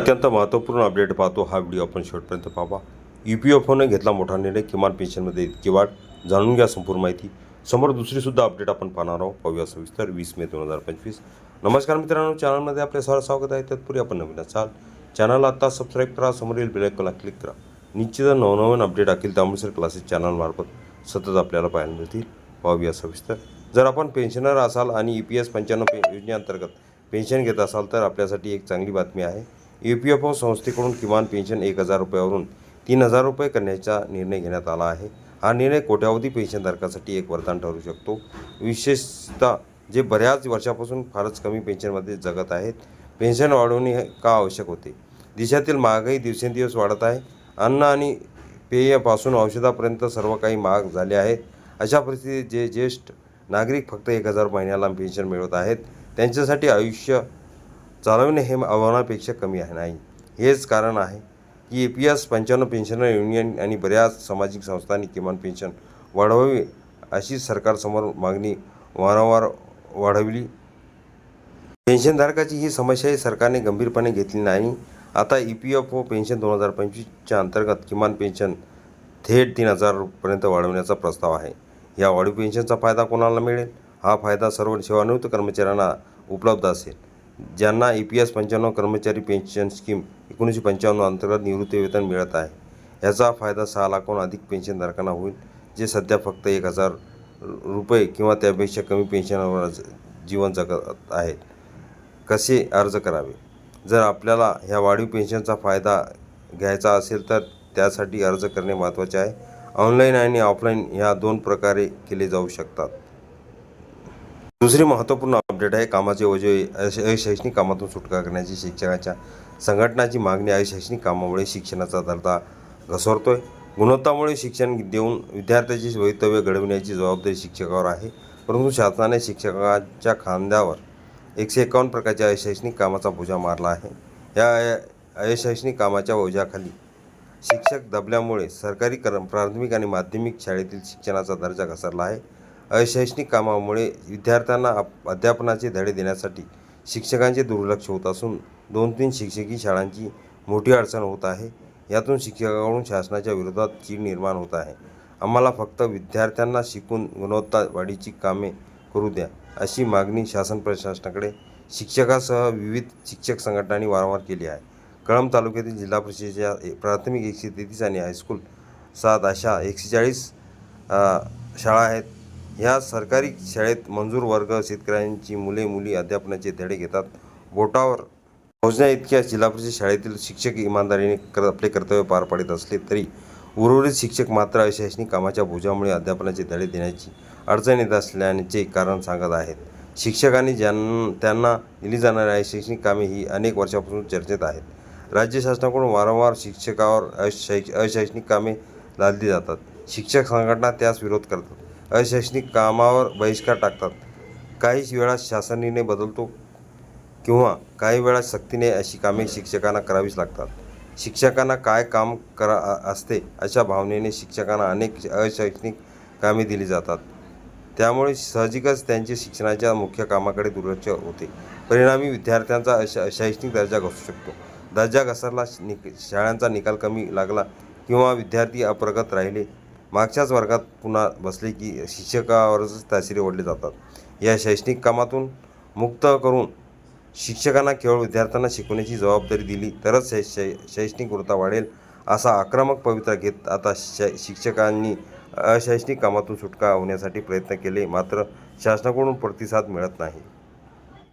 अत्यंत महत्त्वपूर्ण अपडेट पाहतो हा व्हिडिओ आपण शेवटपर्यंत पाहावा. ई पी एफ ओने घेतला मोठा निर्णय किमान पेन्शनमध्ये इतकी वाढ. जाणून घ्या संपूर्ण माहिती. समोर दुसरीसुद्धा अपडेट आपण पाहणार आहोत. पाहूया सविस्तर वीस मे दोन हजार पंचवीस. नमस्कार मित्रांनो चॅनलमध्ये आपले सर स्वागत आहे. तत्पूर्वी आपण नवीन असाल चॅनलला आत्ता सबस्क्राईब करा समोरील बेलायकॉनला क्लिक करा. निश्चित नवनवीन अपडेट अखिल तांबूसर क्लासेस चॅनलमार्फत सतत आपल्याला पाहायला मिळतील. पाहूया सविस्तर. जर आपण पेन्शनर असाल आणि ई पी एस पंच्याण्णव पे योजनेअंतर्गत पेन्शन घेत असाल तर आपल्यासाठी एक चांगली बातमी आहे. ई पी एफ ओ संस्थेकडून किमान पेन्शन एक हजार रुपयावरून तीन हजार रुपये करण्याचा निर्णय घेण्यात आला आहे. हा निर्णय कोट्यावधी पेन्शनधारकासाठी एक वरदान ठरू शकतो. विशेषतः जे बऱ्याच वर्षापासून फारच कमी पेन्शनमध्ये जगत आहेत पेन्शन वाढवणे हे का आवश्यक होते? देशातील महागाई दिवसेंदिवस वाढत आहे. अन्न आणि पेयापासून औषधापर्यंत सर्व काही महाग झाले आहेत. अशा परिस्थितीत जे ज्येष्ठ नागरिक फक्त एक हजार महिन्याला पेन्शन मिळवत आहेत त्यांच्यासाठी आयुष्य चालवणे हे आव्हानापेक्षा कमी आहे नाही. हेच कारण आहे की ए पी एस पंच्याण्णव पेन्शनर युनियन आणि बऱ्याच सामाजिक संस्थांनी किमान पेन्शन वाढवावी अशी सरकारसमोर मागणी वारंवार वाढवली. पेन्शनधारकाची ही समस्याही सरकारने गंभीरपणे घेतली नाही. आता E P F O pension दोन हजार पंचवीसच्या अंतर्गत किमान पेन्शन थेट तीन हजारपर्यंत वाढवण्याचा प्रस्ताव आहे. या वाढीव पेन्शनचा फायदा कोणाला मिळेल? हा फायदा सर्व सेवानिवृत्त कर्मचाऱ्यांना उपलब्ध असेल. ज्यांना ई पी एस पंच्याण्णव कर्मचारी पेन्शन स्कीम एकोणीसशे पंच्याण्णव अंतर्गत निवृत्तीवेतन मिळत आहे. याचा फायदा सहा लाखाहून अधिक पेन्शनधारकांना होईल जे सध्या फक्त एक हजार रुपये किंवा त्यापेक्षा कमी पेन्शनवर जीवन जगत आहेत. कसे अर्ज करावे? जर आपल्याला ह्या वाढीव पेन्शनचा फायदा घ्यायचा असेल तर त्यासाठी अर्ज करणे महत्त्वाचे आहे. ऑनलाईन आणि ऑफलाईन ह्या दोन प्रकारे केले जाऊ शकतात. दुसरी महत्त्वपूर्ण अपडेट आहे. कामाचे ओझे अश- अशैक्षणिक कामातून सुटका करण्याची शिक्षकाच्या संघटनाची मागणी अशैक्षणिक कामामुळे शिक्षणाचा दर्जा घसरतोय. गुणवत्तामुळे शिक्षण देऊन विद्यार्थ्याचे भवितव्य घडविण्याची जबाबदारी शिक्षकावर आहे. परंतु शासनाने शिक्षकाच्या खांद्यावर एकशे एकावन्न प्रकारच्या अशैक्षणिक कामाचा बोजा मारला आहे. या अशैक्षणिक कामाच्या ओझ्याखाली शिक्षक दबल्यामुळे सरकारी कर प्राथमिक आणि माध्यमिक शाळेतील शिक्षणाचा दर्जा घसरला आहे. अशैक्षणिक कामामुळे विद्यार्थ्यांना अप- अध्यापनाचे धडे देण्यासाठी शिक्षकांचे दुर्लक्ष होत असून दोन तीन शिक्षकी शाळांची मोठी अडचण होत आहे. यातून शिक्षकाकडून शासनाच्या विरोधात चीड निर्माण होत आहे. आम्हाला फक्त विद्यार्थ्यांना शिकून गुणवत्ता वाढीची कामे करू द्या अशी मागणी शासन प्रशासनाकडे शिक्षकासह विविध शिक्षक संघटनांनी वारंवार केली आहे. कळंब तालुक्यातील जिल्हा परिषदेच्या ए- प्राथमिक एकशे तेहतीस आणि हायस्कूल सात अशा एकशे चाळीस शाळा आहेत. ह्या सरकारी शाळेत मंजूर वर्ग शेतकऱ्यांची मुले मुली अध्यापनाचे धडे घेतात. बोटावर मोजण्या इतक्या जिल्हा परिषद शाळेतील शिक्षक इमानदारीने कर आपले कर्तव्य पार पाडत असले तरी उर्वरित शिक्षक मात्र अशैक्षणिक कामाच्या बोजामुळे अध्यापनाचे धडे देण्याची अडचण येत असल्याचे कारण सांगत आहेत. शिक्षकांनी ज्यां त्यांना दिली जाणारी अशैक्षणिक कामे ही अनेक वर्षापासून चर्चेत आहेत. राज्य शासनाकडून वारंवार शिक्षकावर अशै अशैक्षणिक कामे लादली जातात. शिक्षक संघटना त्यास विरोध करतात. अशैक्षणिक कामावर बहिष्कार टाकतात. काही वेळा शासन निर्णय बदलतो किंवा काही वेळा सक्तीने अशी कामे शिक्षकांना करावीच लागतात. शिक्षकांना काय काम करा असते अशा भावनेने शिक्षकांना अनेक अशैक्षणिक कामे दिली जातात. त्यामुळे साहजिकच त्यांचे शिक्षणाच्या मुख्य कामाकडे दुर्लक्ष होते. परिणामी विद्यार्थ्यांचा अश शैक्षणिक दर्जा घसू शकतो. दर्जा घसरला निक शाळांचा निकाल कमी लागला किंवा विद्यार्थी अप्रगत राहिले मागच्याच वर्गात पुन्हा बसले की शिक्षकावरच तासिरे ओढले जातात. या शैक्षणिक कामातून मुक्त करून शिक्षकांना केवळ विद्यार्थ्यांना शिकवण्याची जबाबदारी दिली तरच शै शै शैक्षणिक वृत्ता वाढेल असा आक्रमक पवित्रा घेत आता शै शिक्षकांनी अशैक्षणिक कामातून सुटका होण्यासाठी प्रयत्न केले. मात्र शासनाकडून प्रतिसाद मिळत नाही.